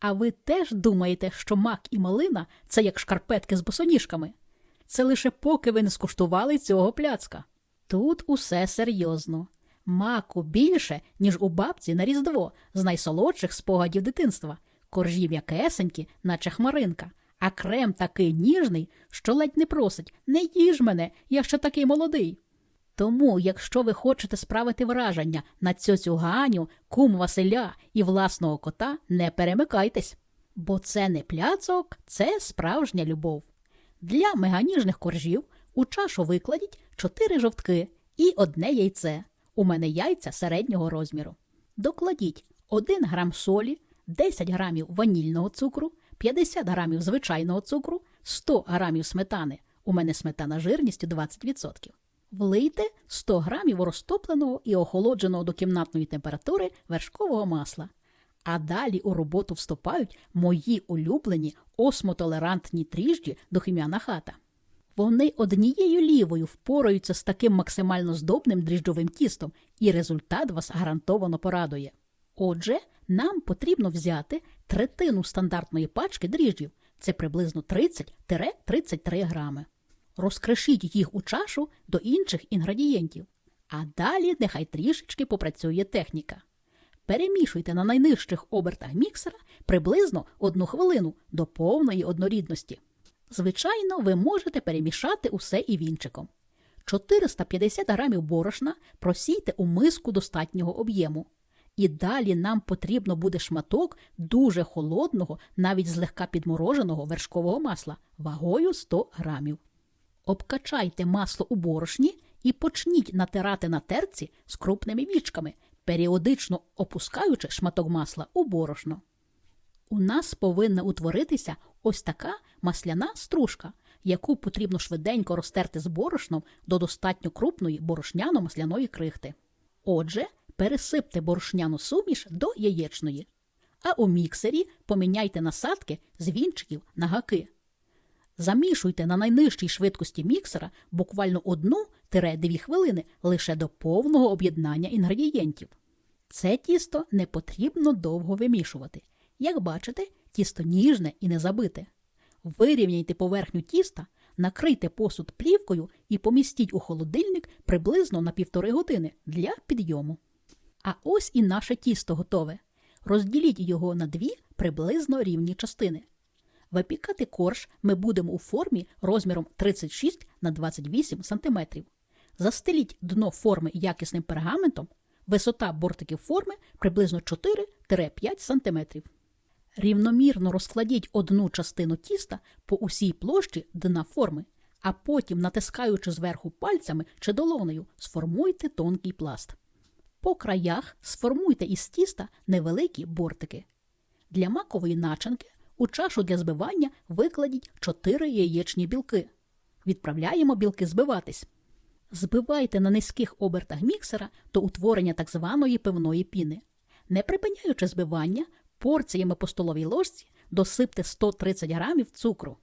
А ви теж думаєте, що мак і малина це як шкарпетки з босоніжками? Це лише поки ви не скуштували цього пляцка. Тут усе серйозно. Маку більше, ніж у бабці на Різдво з найсолодших спогадів дитинства. Коржі м'якесенькі, наче хмаринка, а крем такий ніжний, що ледь не просить не їж мене, я ще такий молодий. Тому, якщо ви хочете справити враження на цьоцю Ганю, кум Василя і власного кота, не перемикайтесь, бо це не пляцок, це справжня любов. Для меганіжних коржів у чашу викладіть 4 жовтки і одне яйце. У мене яйця середнього розміру. Докладіть 1 грам солі, 10 грамів ванільного цукру, 50 грамів звичайного цукру, 100 грамів сметани. У мене сметана жирністю 20%. Влийте 100 грамів розтопленого і охолодженого до кімнатної температури вершкового масла. А далі у роботу вступають мої улюблені осмотолерантні тріжджі духмяна хата. Вони однією лівою впораються з таким максимально здобним дріжджовим тістом, і результат вас гарантовано порадує. Отже, нам потрібно взяти третину стандартної пачки дріжджів, це приблизно 30-33 грами. Розкришіть їх у чашу до інших інгредієнтів, а далі нехай трішечки попрацює техніка. Перемішуйте на найнижчих обертах міксера приблизно одну хвилину до повної однорідності. Звичайно, ви можете перемішати усе і вінчиком. 450 грамів борошна просійте у миску достатнього об'єму. І далі нам потрібно буде шматок дуже холодного, навіть злегка підмороженого вершкового масла вагою 100 грамів. Обкачайте масло у борошні і почніть натирати на терці з крупними вічками, періодично опускаючи шматок масла у борошно. У нас повинна утворитися ось така масляна стружка, яку потрібно швиденько розтерти з борошном до достатньо крупної борошняно-масляної крихти. Отже, пересипте борошняну суміш до яєчної, а у міксері поміняйте насадки з вінчиків на гаки. Замішуйте на найнижчій швидкості міксера буквально 1-2 хвилини лише до повного об'єднання інгредієнтів. Це тісто не потрібно довго вимішувати. Як бачите, тісто ніжне і не забите. Вирівняйте поверхню тіста, накрийте посуд плівкою і помістіть у холодильник приблизно на півтори години для підйому. А ось і наше тісто готове. Розділіть його на дві приблизно рівні частини. Випікати корж ми будемо у формі розміром 36 на 28 см. Застеліть дно форми якісним пергаментом, висота бортиків форми приблизно 4-5 см. Рівномірно розкладіть одну частину тіста по усій площі дна форми, а потім, натискаючи зверху пальцями чи долонею, сформуйте тонкий пласт. По краях сформуйте із тіста невеликі бортики. Для макової начинки у чашу для збивання викладіть 4 яєчні білки. Відправляємо білки збиватись. Збивайте на низьких обертах міксера до утворення так званої пивної піни. Не припиняючи збивання, порціями по столовій ложці досипте 130 грамів цукру.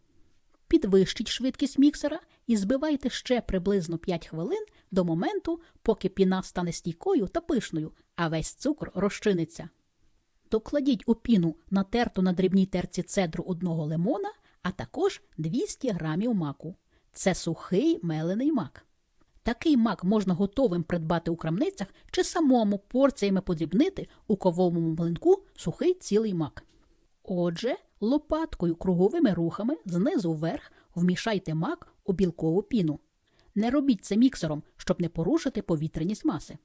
Підвищіть швидкість міксера і збивайте ще приблизно 5 хвилин до моменту, поки піна стане стійкою та пишною, а весь цукор розчиниться. Докладіть у піну натерту на дрібній терці цедру одного лимона, а також 200 грамів маку. Це сухий мелений мак. Такий мак можна готовим придбати у крамницях чи самому порціями подрібнити у кововому млинку сухий цілий мак. Отже, лопаткою круговими рухами знизу вверх вмішайте мак у білкову піну. Не робіть це міксером, щоб не порушити повітряність маси.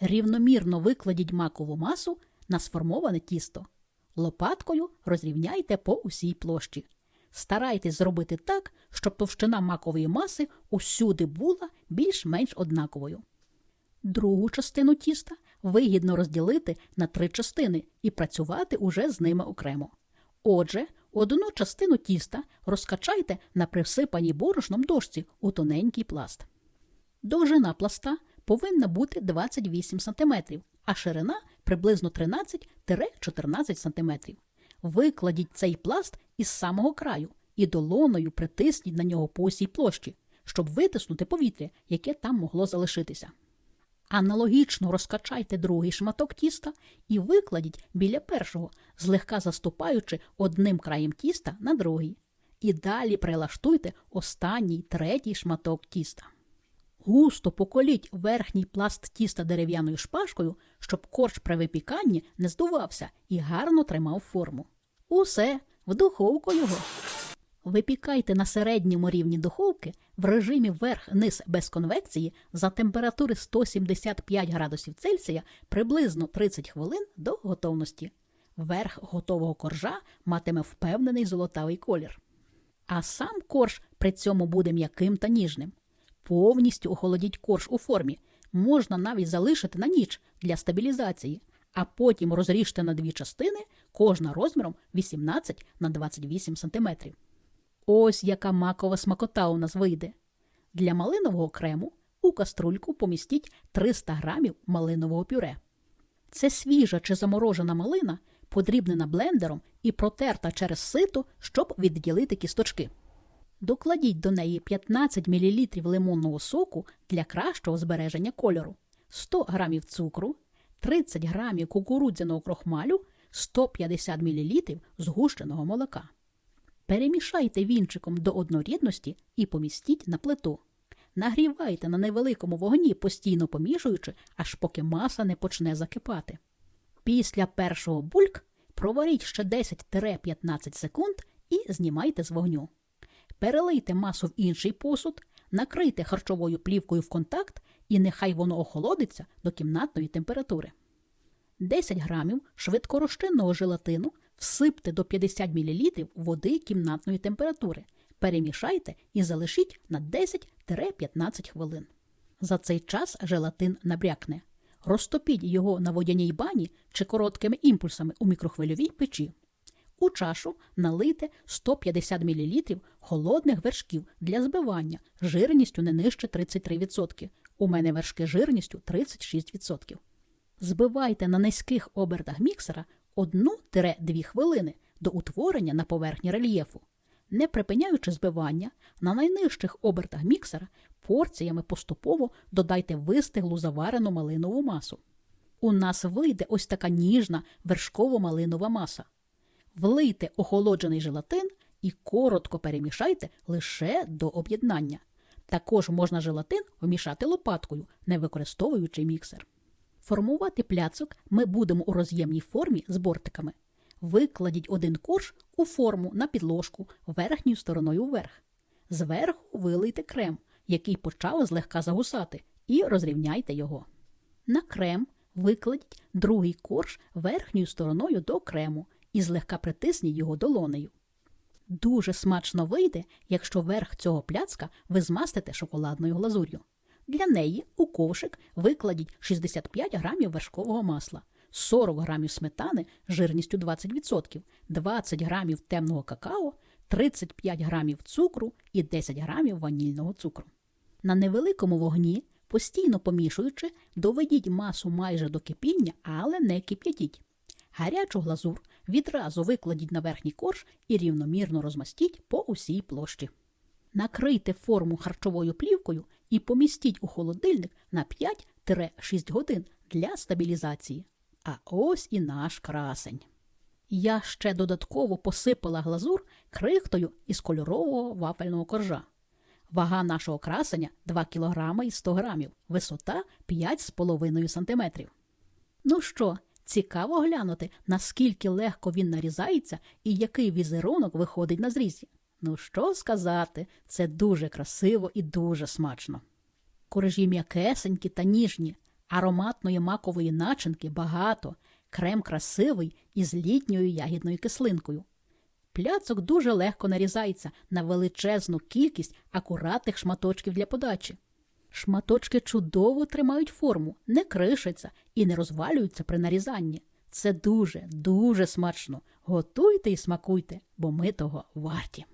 Рівномірно викладіть макову масу на сформоване тісто. Лопаткою розрівняйте по усій площі. Старайтесь зробити так, щоб товщина макової маси усюди була більш-менш однаковою. Другу частину тіста вигідно розділити на три частини і працювати уже з ними окремо. Отже, одну частину тіста розкачайте на присипаній борошном дошці у тоненький пласт. Довжина пласта повинна бути 28 см, а ширина приблизно 13-14 см. Викладіть цей пласт із самого краю і долоною притисніть на нього по усій площі, щоб витиснути повітря, яке там могло залишитися. Аналогічно розкачайте другий шматок тіста і викладіть біля першого, злегка заступаючи одним краєм тіста на другий. І далі прилаштуйте останній третій шматок тіста. Густо поколіть верхній пласт тіста дерев'яною шпажкою, щоб корж при випіканні не здувався і гарно тримав форму. Усе, в духовку його. Випікайте на середньому рівні духовки в режимі верх-низ без конвекції за температури 175 градусів Цельсія приблизно 30 хвилин до готовності. Верх готового коржа матиме впевнений золотавий колір. А сам корж при цьому буде м'яким та ніжним. Повністю охолодіть корж у формі. Можна навіть залишити на ніч для стабілізації, а потім розріжте на дві частини, кожна розміром 18 на 28 см. Ось яка макова смакота у нас вийде. Для малинового крему у каструльку помістіть 300 грамів малинового пюре. Це свіжа чи заморожена малина, подрібнена блендером і протерта через сито, щоб відділити кісточки. Докладіть до неї 15 мл лимонного соку для кращого збереження кольору, 100 г цукру, 30 г кукурудзяного крохмалю, 150 мл згущеного молока. Перемішайте вінчиком до однорідності і помістіть на плиту. Нагрівайте на невеликому вогні, постійно помішуючи, аж поки маса не почне закипати. Після першого бульк проваріть ще 10-15 секунд і знімайте з вогню. Перелийте масу в інший посуд, накрийте харчовою плівкою в контакт і нехай воно охолодиться до кімнатної температури. 10 грамів швидкорозчинного желатину всипте до 50 мл води кімнатної температури, перемішайте і залишіть на 10-15 хвилин. За цей час желатин набрякне. Розтопіть його на водяній бані чи короткими імпульсами у мікрохвильовій печі. У чашу налийте 150 мл холодних вершків для збивання жирністю не нижче 33%. У мене вершки жирністю 36%. Збивайте на низьких обертах міксера 1-2 хвилини до утворення на поверхні рельєфу. Не припиняючи збивання, на найнижчих обертах міксера порціями поступово додайте вистиглу заварену малинову масу. У нас вийде ось така ніжна вершково-малинова маса. Влийте охолоджений желатин і коротко перемішайте лише до об'єднання. Також можна желатин вмішати лопаткою, не використовуючи міксер. Формувати пляцок ми будемо у роз'ємній формі з бортиками. Викладіть один корж у форму на підложку верхньою стороною вверх. Зверху вилийте крем, який почав злегка загусати, і розрівняйте його. На крем викладіть другий корж верхньою стороною до крему і злегка притисніть його долонею. Дуже смачно вийде, якщо верх цього пляцка ви змастите шоколадною глазур'ю. Для неї у ковшик викладіть 65 грамів вершкового масла, 40 грамів сметани жирністю 20%, 20 грамів темного какао, 35 грамів цукру і 10 грамів ванільного цукру. На невеликому вогні, постійно помішуючи, доведіть масу майже до кипіння, але не кип'ятіть. Гарячу глазур відразу викладіть на верхній корж і рівномірно розмастіть по усій площі. Накрийте форму харчовою плівкою і помістіть у холодильник на 5-6 годин для стабілізації. А ось і наш красень. Я ще додатково посипала глазур крихтою із кольорового вафельного коржа. Вага нашого красення 2 кг і 100 г, висота 5,5 см. Ну що, цікаво глянути, наскільки легко він нарізається і який візерунок виходить на зрізі. Ну що сказати, це дуже красиво і дуже смачно. Коржі м'якесенькі та ніжні, ароматної макової начинки багато, крем красивий із літньою ягідною кислинкою. Пляцок дуже легко нарізається на величезну кількість акуратних шматочків для подачі. Шматочки чудово тримають форму, не кришаться і не розвалюються при нарізанні. Це дуже, дуже смачно. Готуйте і смакуйте, бо ми того варті.